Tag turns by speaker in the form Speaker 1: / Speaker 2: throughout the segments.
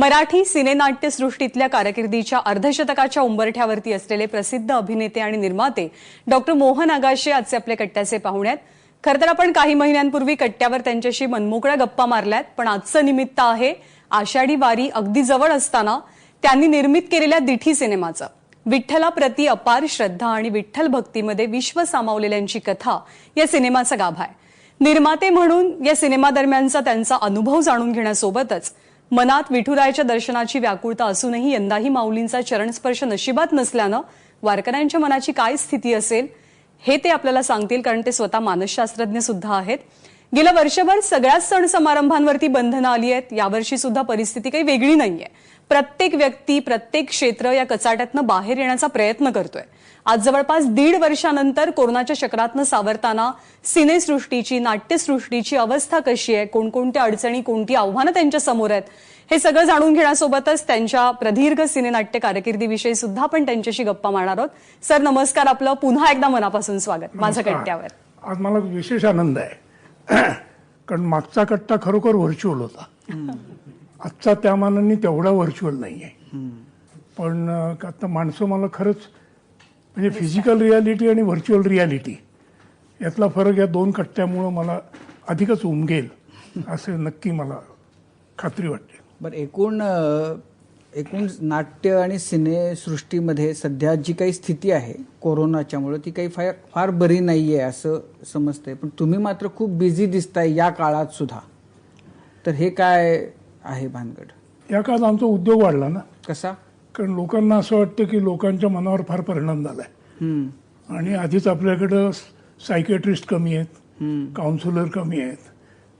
Speaker 1: मराठी सिनेनाट्यसृष्टीतल्या कारकिर्दीच्या अर्धशतकाच्या उंबरठ्यावरती असलेले प्रसिद्ध अभिनेते आणि निर्माते डॉक्टर मोहन आगाशे आजचे आपले कट्ट्याचे पाहुण्यात खर खरं तर आपण काही महिन्यांपूर्वी कट्ट्यावर त्यांच्याशी मनमोकळ्या गप्पा मारल्यात पण आजचं निमित्त आहे आषाढी वारी अगदी जवळ असताना त्यांनी निर्मित केलेल्या दिठी सिनेमाचं. विठ्ठलाप्रती अपार श्रद्धा आणि विठ्ठल भक्तीमध्ये विश्व सामावलेल्यांची कथा या सिनेमाचा गाभा आहे. निर्माते म्हणून या सिनेमा दरम्यानचा त्यांचा अनुभव जाणून घेण्यासोबतच मनात विठुरायाच्या दर्शनाची व्याकुळता असूनही यंदाही माऊलींचा चरणस्पर्श नशिबात नसल्यानं वारकऱ्यांच्या मनाची काय स्थिती असेल हे ते आपल्याला सांगतील कारण ते स्वतः मानसशास्त्रज्ञ सुद्धा आहेत. गेल्या वर्षभर सगळ्याच सण समारंभांवरती बंधनं आली आहेत यावर्षी सुद्धा परिस्थिती काही वेगळी नाहीये. प्रत्येक व्यक्ती प्रत्येक क्षेत्र या कचाट्यातनं बाहेर येण्याचा प्रयत्न करतोय. आज जवळपास दीड वर्षानंतर कोरोनाच्या चक्रातनं सावरताना सिनेसृष्टीची नाट्यसृष्टीची अवस्था कशी आहे? कोणकोणत्या अडचणी कोणती आव्हानं त्यांच्यासमोर आहेत? हे सगळं जाणून घेण्यासोबतच त्यांच्या प्रदीर्घ सिनेनाट्य कारकिर्दीविषयी सुद्धा आपण त्यांच्याशी गप्पा मारणार आहोत. सर नमस्कार आपलं. पुन्हा एकदा मनापासून स्वागत.
Speaker 2: नमस्कार.
Speaker 1: कट्ट्यावर.
Speaker 2: आज मला विशेष आनंद आहे. कारण मागचा कट्टा खरोखर व्हर्च्युअल होता. आजचा त्या मानाने तेवढा व्हर्च्युअल नाही आहे पण आता माणसं मला खरंच म्हणजे फिजिकल रियालिटी आणि व्हर्च्युअल रियालिटी यातला फरक या दोन कट्ट्यामुळं मला अधिकच उमगेल असे नक्की मला खात्री वाटते.
Speaker 3: बरं एकूण एकूण नाट्य आणि सिनेसृष्टीमध्ये सध्या जी काही स्थिती आहे कोरोनाच्यामुळे ती काही फार फार बरी नाही आहे असं समजतंय. पण तुम्ही मात्र खूप बिझी दिसताय या काळात सुद्धा. तर हे काय आहे भानगड?
Speaker 2: या काळात आमचा उद्योग वाढला ना.
Speaker 3: कसा?
Speaker 2: कारण लोकांना असं वाटतं की लोकांच्या मनावर फार परिणाम झाला आहे आणि आधीच आपल्याकडं सायकेट्रिस्ट कमी आहेत काउन्सिलर कमी आहेत.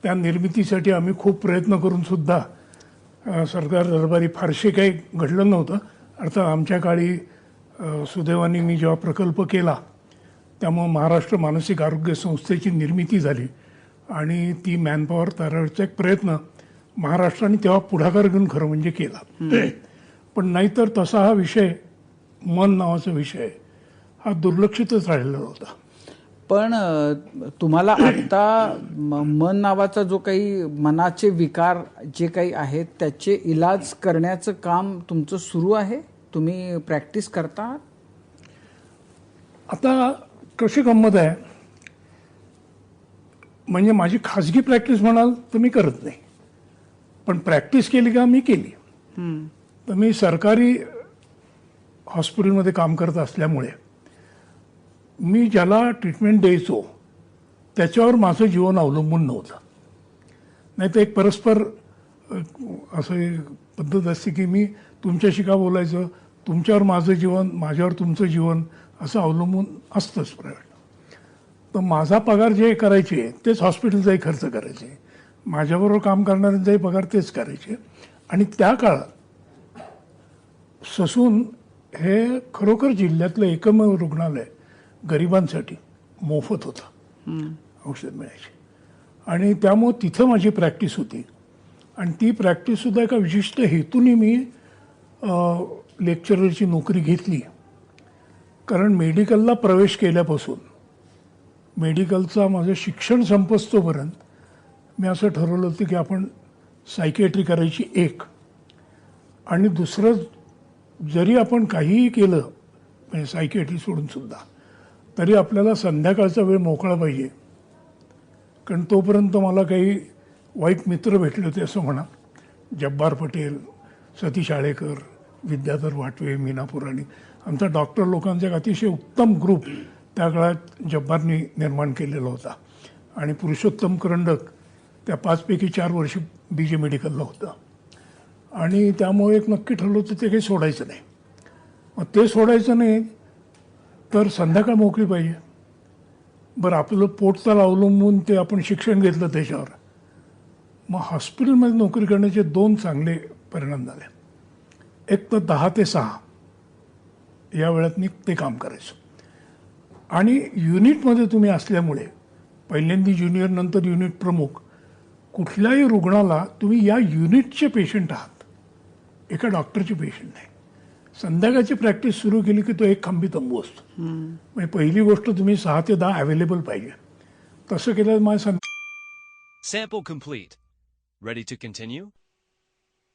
Speaker 2: त्या निर्मितीसाठी आम्ही खूप प्रयत्न करून सुद्धा सरकार दरबारी फारसे काही घडलं नव्हतं. अर्थात आमच्या काळी सुदैवाने मी जेव्हा प्रकल्प केला त्यामुळं महाराष्ट्र मानसिक आरोग्य संस्थेची निर्मिती झाली. आणि ती मॅनपॉवर तयारचा एक प्रयत्न महाराष्ट्राने तेव्हा पुढाकार घेऊन खरं म्हणजे केला. पण नाहीतर तसा हा विषय मन नावाचा विषय हा दुर्लक्षितच राहिलेला होता
Speaker 3: पण तुम्हाला आता म- मन नावाचा जो काही मनाचे विकार जे काही आहेत त्याचे इलाज करण्याचं काम तुमचं सुरू आहे? तुम्ही प्रॅक्टिस करता?
Speaker 2: आता कशी गंमत आहे? म्हणजे माझी खाजगी प्रॅक्टिस म्हणाल तर मी करत नाही. पण प्रॅक्टिस केली का मी केली. तर मी सरकारी हॉस्पिटलमध्ये काम करत असल्यामुळे मी ज्याला ट्रीटमेंट द्यायचो त्याच्यावर माझं जीवन अवलंबून नव्हतं. नाही तर एक परस्पर असं एक पद्धत असते की मी तुमच्याशी का बोलायचं? तुमच्यावर माझं जीवन माझ्यावर तुमचं जीवन असं अवलंबून असतंच प्रायव्हेट तर माझा पगार जे करायचे तेच हॉस्पिटलचाही खर्च करायचे. माझ्याबरोबर काम करणाऱ्यांचाही पगार तेच करायचे. आणि त्या काळात ससून हे खरोखर जिल्ह्यातलं एकमेव रुग्णालय गरिबांसाठी मोफत होतं. औषध मिळायचे. आणि त्यामुळं तिथं माझी प्रॅक्टिस होती. आणि ती प्रॅक्टिससुद्धा एका विशिष्ट हेतूने मी लेक्चररची नोकरी घेतली. कारण मेडिकलला प्रवेश केल्यापासून मेडिकलचा माझं शिक्षण संपस्तोपर्यंत मी असं ठरवलं होतं की आपण सायकेट्री करायची एक. आणि दुसरं जरी आपण काहीही केलं म्हणजे सायकेट्री सोडून सुद्धा तरी आपल्याला संध्याकाळचा वेळ मोकळा पाहिजे. कारण तोपर्यंत मला काही वाईट मित्र भेटले होते असं म्हणा. जब्बार पटेल सतीश आळेकर विद्याधर वाटवे मीना पुराणी. आमचा डॉक्टर लोकांचा एक अतिशय उत्तम ग्रुप त्या काळात जब्बारनी निर्माण केलेला होता. आणि पुरुषोत्तम करंडक त्या पाचपैकी चार वर्ष बी जे मेडिकलला होता. आणि त्यामुळे एक नक्की ठरलं होतं ते काही सोडायचं नाही. मग ते सोडायचं नाही तर संध्याकाळ मोकळी पाहिजे. बरं आपलं पोटचाल अवलंबून ते आपण शिक्षण घेतलं त्याच्यावर. मग हॉस्पिटलमध्ये नोकरी करण्याचे दोन चांगले परिणाम झाले. एक तर दहा ते सहा या वेळात मी ते काम करायचो. आणि युनिटमध्ये तुम्ही असल्यामुळे पहिल्यांदा ज्युनियर नंतर युनिट प्रमुख कुठल्याही रुग्णाला तुम्ही या युनिटचे पेशंट आहात. एका डॉक्टरची पेशंट नाही संध्याकाळची प्रॅक्टिस सुरू केली की तो एक खांबी तंबू असतो. म्हणजे पहिली गोष्ट तुम्ही सहा ते दहा अवेलेबल पाहिजे. तसं केलं माझ्या
Speaker 4: sample complete ready to continue